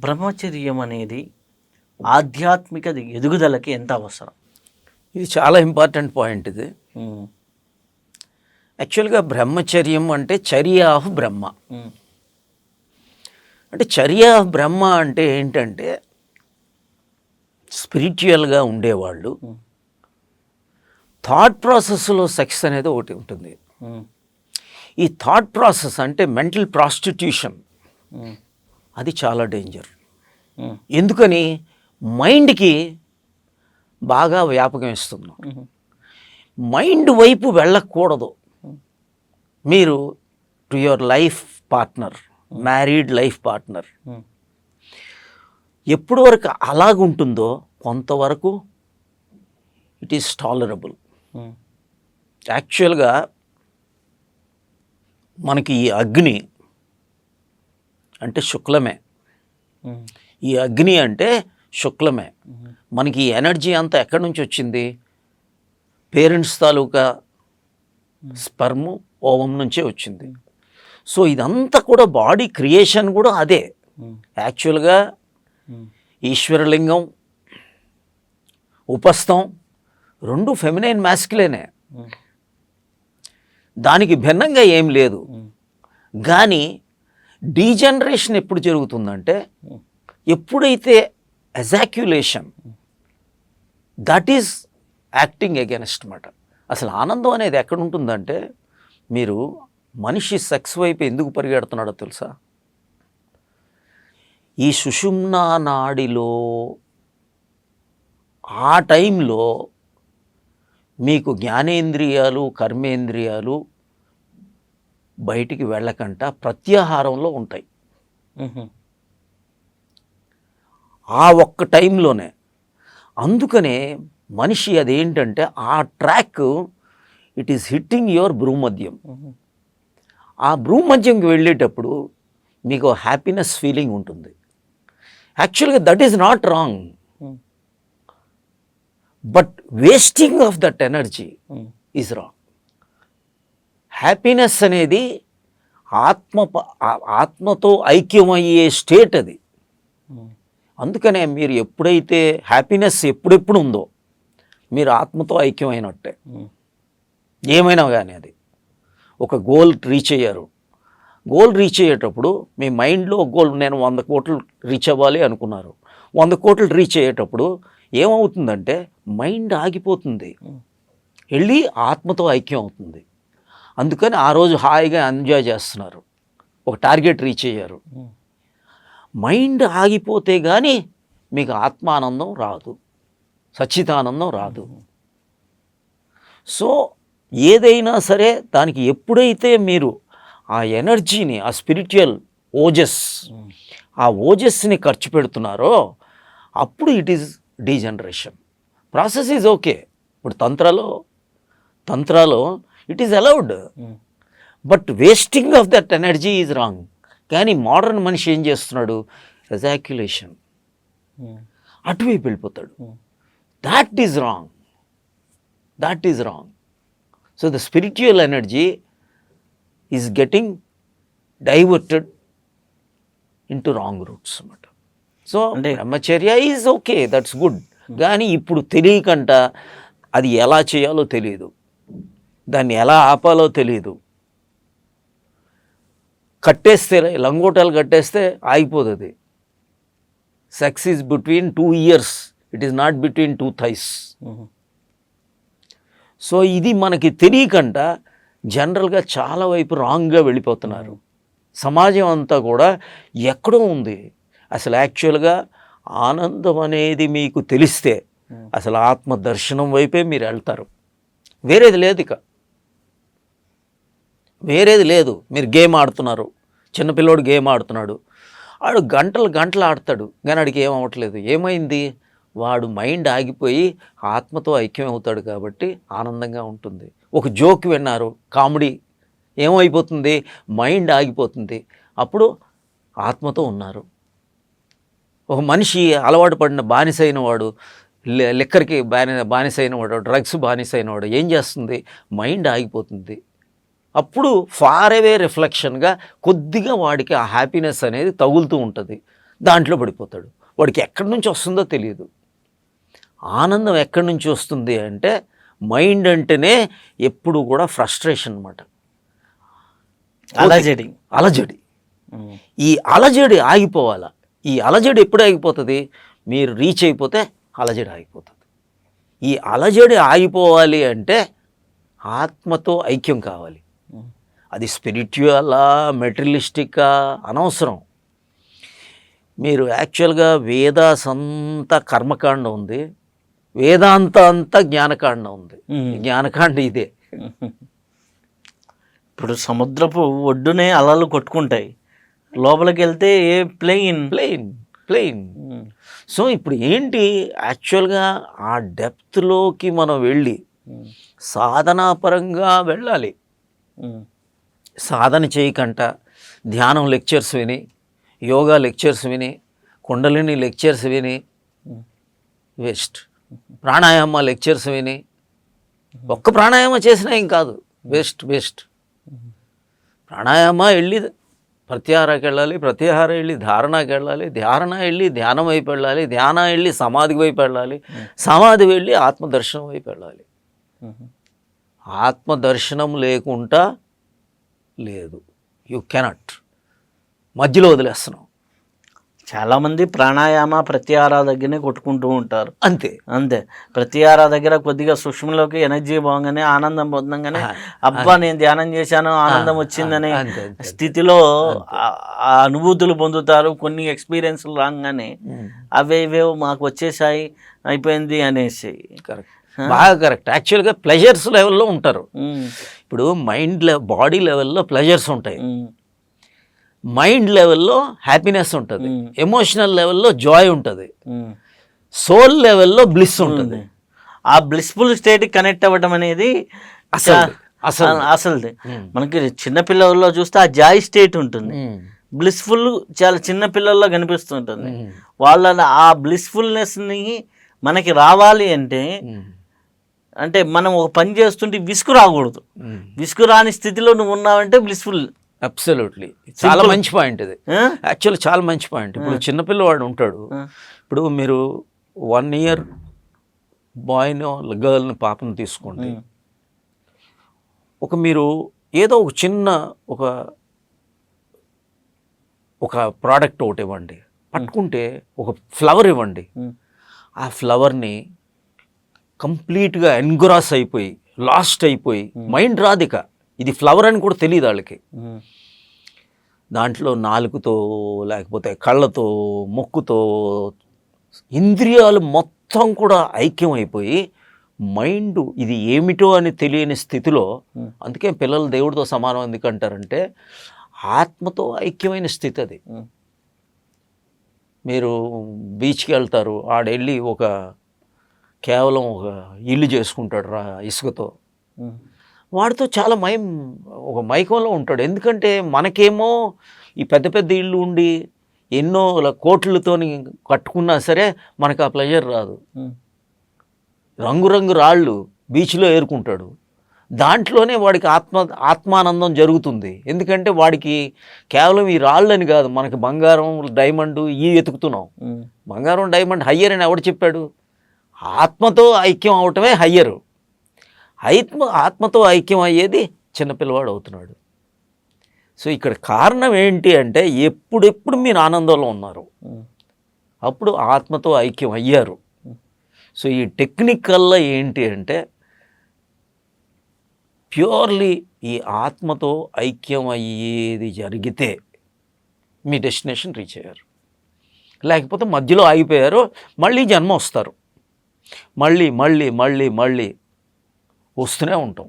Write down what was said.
బ్రహ్మచర్యం అనేది ఆధ్యాత్మిక ఎదుగుదలకి ఎంత అవసరం? ఇది చాలా ఇంపార్టెంట్ పాయింట్ ఇది. యాక్చువల్గా బ్రహ్మచర్యం అంటే చర్య ఆఫ్ బ్రహ్మ. అంటే చర్య ఆఫ్ బ్రహ్మ అంటే ఏంటంటే స్పిరిచువల్గా ఉండేవాళ్ళు. థాట్ ప్రాసెస్లో సెక్స్ అనేది ఒకటి ఉంటుంది. ఈ థాట్ ప్రాసెస్ అంటే మెంటల్ ప్రాస్టిట్యూషన్. అది చాలా డేంజర్ ఉమ్, ఎందుకని? మైండ్కి బాగా వ్యాపకం ఇస్తున్నాం ఉమ్, మైండ్ వైపు వెళ్ళకూడదు. మీరు to your life partner married life partner um, ఎప్పటి వరకు అలాగుంటుందో కొంతవరకు ఇట్ ఈస్ టాలరబుల్ యాక్చువల్గా మనకి ఈ అగ్ని అంటే శుక్లమే. ఈ అగ్ని అంటే శుక్లమే. మనకి ఈ ఎనర్జీ అంతా ఎక్కడి నుంచి వచ్చింది? పేరెంట్స్ తాలూకా స్పర్మ్ ఓవం నుంచే వచ్చింది. సో ఇదంతా కూడా బాడీ క్రియేషన్ కూడా అదే. యాక్చువల్గా ఈశ్వరలింగం ఉపస్థం రెండు ఫెమినైన్ మ్యాస్కులేనే దానికి భిన్నంగా ఏం లేదు. కానీ డీజనరేషన్ ఎప్పుడు జరుగుతుందంటే ఎప్పుడైతే ejaculation that is acting against మాట. అసలు ఆనందం అనేది ఎక్కడ ఉంటుందంటే మీరు మనిషి సెక్స్ వైపు ఎందుకు పరిగెడుతున్నాడో తెలుసా? ఈ సుషుమ్నా నాడిలో ఆ టైంలో మీకు జ్ఞానేంద్రియాలు కర్మేంద్రియాలు బయటికి వెళ్ళకంట ప్రత్యాహారంలో ఉంటాయి. ఆ ఒక్క టైంలోనే అందుకనే మనిషి అదేంటంటే ఆ track it is hitting your భ్రూమధ్యం. Um, ఆ భ్రూమధ్యంకి వెళ్ళేటప్పుడు మీకు హ్యాపీనెస్ ఫీలింగ్ ఉంటుంది. యాక్చువల్గా that is not wrong. But wasting of that energy is wrong. Happiness అనేది ఆత్మ ఆత్మతో ఐక్యమయ్యే స్టేట్ అది. అందుకనే మీరు ఎప్పుడైతే హ్యాపీనెస్ ఎప్పుడెప్పుడు ఉందో మీరు ఆత్మతో ఐక్యమైనట్టే. ఏమైనా కానీ అది. ఒక గోల్ రీచ్ అయ్యారు. గోల్ రీచ్ అయ్యేటప్పుడు మీ మైండ్లో ఒక గోల్ నేను వంద కోట్లు రీచ్ అవ్వాలి అనుకున్నారు. వంద కోట్లు రీచ్ అయ్యేటప్పుడు ఏమవుతుందంటే మైండ్ ఆగిపోతుంది. వెళ్ళి ఆత్మతో ఐక్యం అవుతుంది అందుకని ఆ రోజు హాయిగా ఎంజాయ్ చేస్తున్నారు. ఒక టార్గెట్ రీచ్ అయ్యారు. మైండ్ ఆగిపోతే కానీ మీకు ఆత్మానందం రాదు. సచ్చితానందం రాదు. సో ఏదైనా సరే దానికి ఎప్పుడైతే మీరు ఆ ఎనర్జీని ఆ స్పిరిచువల్ ఓజస్ ఆ ఓజస్ని ఖర్చు పెడుతున్నారో అప్పుడు it is degeneration. Process is okay. ఇప్పుడు తంత్రాలో తంత్రాలో it is allowed but wasting of that energy is wrong కానీ మోడర్న్ మనిషి ఏం చేస్తున్నాడు? ఎజాక్యులేషన్ ఉమ్, అటువైపు వెళ్ళిపోతాడు. That is wrong that is wrong so the spiritual energy is getting diverted into wrong routes అన్నమాట. So అంటే- brahmacharya is okay that's good కానీ ఇప్పుడు తెలియకంట అది ఎలా చేయాలో తెలియదు. దాన్ని ఎలా ఆపాలో తెలియదు కట్టేస్తే లంగోటాలు కట్టేస్తే ఆగిపోతుంది. Sex is between two ears it is not between two thighs so ఇది మనకి తెలియకుండా జనరల్గా చాలా వైపు రాంగ్గా వెళ్ళిపోతున్నారు. సమాజం అంతా కూడా ఎక్కడో ఉంది. అసలు యాక్చువల్గా ఆనందం అనేది మీకు తెలిస్తే అసలు ఆత్మ దర్శనం వైపే మీరు వెళ్తారు. వేరేది లేదు ఇక. వేరేది లేదు. మీరు గేమ్ ఆడుతున్నారు. చిన్నపిల్లోడు గేమ్ ఆడుతున్నాడు. ఆడు గంటలు గంటలు ఆడతాడు. కానీ వాడికి ఏం అవ్వట్లేదు. ఏమైంది? వాడు మైండ్ ఆగిపోయి ఆత్మతో ఐక్యం అవుతాడు కాబట్టి ఆనందంగా ఉంటుంది. ఒక జోక్ విన్నారు. కామెడీ ఏమైపోతుంది? మైండ్ ఆగిపోతుంది. అప్పుడు ఆత్మతో ఉన్నారు. ఒక మనిషి అలవాటు పడిన బానిసైన వాడు లిక్కర్కి బాని బానిసైన వాడు డ్రగ్స్ బానిసైన వాడు ఏం చేస్తుంది? మైండ్ ఆగిపోతుంది. అప్పుడు ఫార్ అవే రిఫ్లెక్షన్గా కొద్దిగా వాడికి ఆ హ్యాపీనెస్ అనేది తగులుతూ ఉంటుంది. దాంట్లో పడిపోతాడు. వాడికి ఎక్కడి నుంచి వస్తుందో తెలియదు. ఆనందం ఎక్కడి నుంచి వస్తుంది అంటే మైండ్ అంటేనే ఎప్పుడు కూడా ఫ్రస్ట్రేషన్ అనమాట అలజడి. అలజడి. ఈ అలజడి ఆగిపోవాలా? ఈ అలజడి ఎప్పుడు ఆగిపోతుంది? మీరు రీచ్ అయిపోతే అలజడి ఆగిపోతుంది. ఈ అలజడి ఆగిపోవాలి అంటే ఆత్మతో ఐక్యం కావాలి. అది స్పిరిచువలా మెటీరియలిస్టిక్కా అనవసరం. మీరు యాక్చువల్గా వేదాస్ అంతా కర్మకాండ ఉంది వేదాంత అంతా జ్ఞానకాండ ఉంది. జ్ఞానకాండ ఇదే. ఇప్పుడు సముద్రపు ఒడ్డునే అలలు కొట్టుకుంటాయి. లోపలికి వెళ్తే a plain plain plain so ఇప్పుడు ఏంటి? యాక్చువల్గా ఆ డెప్త్లోకి మనం వెళ్ళి సాధనాపరంగా వెళ్ళాలి. సాధన చేయకంట. ధ్యానం లెక్చర్స్ విని యోగా లెక్చర్స్ విని కుండలిని లెక్చర్స్ విని వేస్ట్. ప్రాణాయామ లెక్చర్స్ విని ఒక్క ప్రాణాయామ చేసినా ఏం కాదు. Waste waste. ప్రాణాయామ వెళ్ళి ప్రత్యాహారకి వెళ్ళాలి ప్రత్యాహార వెళ్ళి ధారణకి వెళ్ళాలి ధారణ వెళ్ళి ధ్యానం వైపు వెళ్ళాలి ధ్యానం వెళ్ళి సమాధి వైపు వెళ్ళాలి సమాధి వెళ్ళి ఆత్మదర్శనం వైపు వెళ్ళాలి. ఆత్మదర్శనం లేకుండా లేదు. యు కెనట్ మధ్యలో వదిలేస్తున్నాం చాలా మంది ప్రాణాయామ ప్రత్యాహార దగ్గరనే కొట్టుకుంటూ ఉంటారు. అంతే. అంతే. ప్రత్యాహార దగ్గర కొద్దిగా సూక్ష్మలోకి ఎనర్జీ బాగానే ఆనందం పొందంగానే అబ్బా నేను ధ్యానం చేశాను ఆనందం వచ్చిందనే. స్థితిలో అనుభూతులు పొందుతారు. కొన్ని ఎక్స్పీరియన్స్లు రాగానే అవే ఇవేవో మాకు వచ్చేసాయి అయిపోయింది అనేసి. కరెక్ట్. బాగా కరెక్ట్ యాక్చువల్గా ప్లెజర్స్ లెవెల్లో ఉంటారు. ఉమ్, ఇప్పుడు మైండ్ లె బాడీ లెవెల్లో ప్లెజర్స్ ఉంటాయి మైండ్ లెవెల్లో హ్యాపీనెస్ ఉంటుంది. ఎమోషనల్ లెవెల్లో జాయ్ ఉంటుంది. సోల్ లెవెల్లో బ్లిస్ ఉంటుంది. ఆ బ్లిస్ఫుల్ స్టేట్ కనెక్ట్ అవ్వడం అనేది అసలు అసలు అసలు మనకి చిన్న పిల్లల్లో చూస్తే ఆ జాయ్ స్టేట్ ఉంటుంది. బ్లిస్ఫుల్ చాలా చిన్న పిల్లల్లో కనిపిస్తుంటుంది. వాళ్ళ ఆ బ్లిస్ఫుల్నెస్ని మనకి రావాలి అంటే అంటే మనం ఒక పని చేస్తుంటే విసుగు రాకూడదు. విసుగు రాని స్థితిలో నువ్వు ఉన్నావంటే బ్లిస్ఫుల్ అబ్సల్యూట్లీ చాలా మంచి పాయింట్ ఇది. యాక్చువల్లీ చాలా మంచి పాయింట్ ఇప్పుడు చిన్నపిల్లవాడు ఉంటాడు. ఇప్పుడు మీరు వన్ ఇయర్ బాయ్ని గర్ల్ని పాపను తీసుకోండి. ఒక మీరు ఏదో ఒక చిన్న ఒక ఒక ప్రోడక్ట్ ఒకటి ఇవ్వండి. పట్టుకుంటే ఒక ఫ్లవర్ ఇవ్వండి. ఆ ఫ్లవర్ని కంప్లీట్గా ఎన్గ్రాస్ అయిపోయి లాస్ట్ అయిపోయి మైండ్ రాదిక ఇది ఫ్లవర్ అని కూడా తెలియదు వాళ్ళకి దాంట్లో నాలుగుతో లేకపోతే కళ్ళతో ముక్కుతో ఇంద్రియాలు మొత్తం కూడా ఐక్యం అయిపోయి మైండ్ ఇది ఏమిటో అని తెలియని స్థితిలో అందుకే పిల్లలు దేవుడితో సమానం ఎందుకంటారంటే ఆత్మతో ఐక్యమైన స్థితి అది. మీరు బీచ్కి వెళ్తారు ఆడెళ్ళి ఒక కేవలం ఒక ఇల్లు చేసుకుంటాడు రా ఇసుకతో వాడితో చాలా మయం ఒక మైకంలో ఉంటాడు. ఎందుకంటే మనకేమో ఈ పెద్ద పెద్ద ఇల్లు ఉండి ఎన్నో కోట్లతోని కట్టుకున్నా సరే మనకు ఆ ప్లెజర్ రాదు. రంగురంగు రాళ్ళు బీచ్లో ఏరుకుంటాడు. దాంట్లోనే వాడికి ఆత్మ ఆత్మానందం జరుగుతుంది. ఎందుకంటే వాడికి కేవలం ఈ రాళ్ళని కాదు మనకి బంగారం డైమండ్ ఈ వెతుకుతున్నాం. బంగారం డైమండ్ హయ్యర్ అని ఎవడు చెప్పాడు? ఆత్మతో ఐక్యం అవటమే హయ్యరు. ఆత్మ ఆత్మతో ఐక్యం అయ్యేది చిన్నపిల్లవాడు అవుతున్నాడు. సో ఇక్కడ కారణం ఏంటి అంటే ఎప్పుడెప్పుడు మీరు ఆనందంలో ఉన్నారు. అప్పుడు ఆత్మతో ఐక్యం అయ్యారు. సో ఈ టెక్నికల్లో ఏంటి అంటే ప్యూర్లీ ఈ ఆత్మతో ఐక్యం అయ్యేది జరిగితే మీ డెస్టినేషన్ రీచ్ అయ్యారు. లేకపోతే మధ్యలో ఆగిపోయారు మళ్ళీ జన్మ వస్తారు. మళ్ళీ మళ్ళీ మళ్ళీ మళ్ళీ వస్తూనే ఉంటాం.